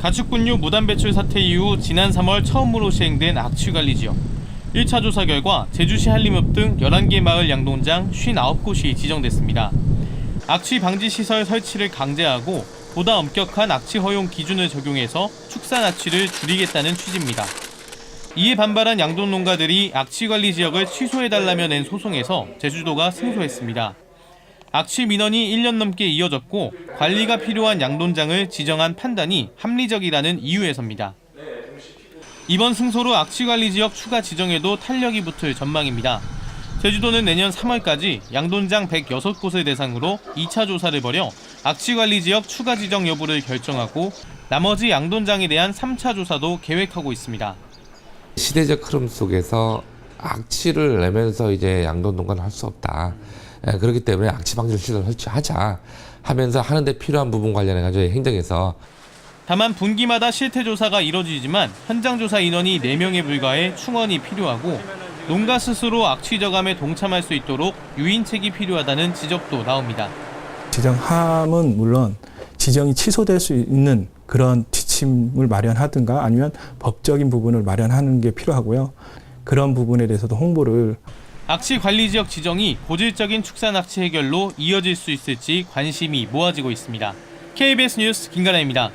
가축분유 무단 배출 사태 이후 지난 3월 처음으로 시행된 악취 관리 지역. 1차 조사 결과 제주시 한림읍 등 11개 마을 양동장 59곳이 지정됐습니다. 악취 방지 시설 설치를 강제하고 보다 엄격한 악취 허용 기준을 적용해서 축산 악취를 줄이겠다는 취지입니다. 이에 반발한 양돈 농가들이 악취 관리 지역을 취소해달라며 낸 소송에서 제주도가 승소했습니다. 악취 민원이 1년 넘게 이어졌고 관리가 필요한 양돈장을 지정한 판단이 합리적이라는 이유에서입니다. 이번 승소로 악취 관리 지역 추가 지정에도 탄력이 붙을 전망입니다. 제주도는 내년 3월까지 양돈장 106곳을 대상으로 2차 조사를 벌여 악취 관리 지역 추가 지정 여부를 결정하고 나머지 양돈장에 대한 3차 조사도 계획하고 있습니다. 시대적 흐름 속에서 악취를 내면서 이제 양돈 농가를 할수 없다. 예, 그렇기 때문에 악취 방지 시설 설치하자 하면서 하는데 필요한 부분 관련해 가지고 행정에서 다만 분기마다 실태 조사가 이뤄지지만 현장 조사 인원이 4명에 불과해 충원이 필요하고 농가 스스로 악취 저감에 동참할 수 있도록 유인책이 필요하다는 지적도 나옵니다. 지정함은 물론 지정이 취소될 수 있는 그런 지침을 마련하든가 아니면 법적인 부분을 마련하는 게 필요하고요. 그런 부분에 대해서도 홍보를 악취 관리 지역 지정이 고질적인 축산 악취 해결로 이어질 수 있을지 관심이 모아지고 있습니다. KBS 뉴스 김가나입니다.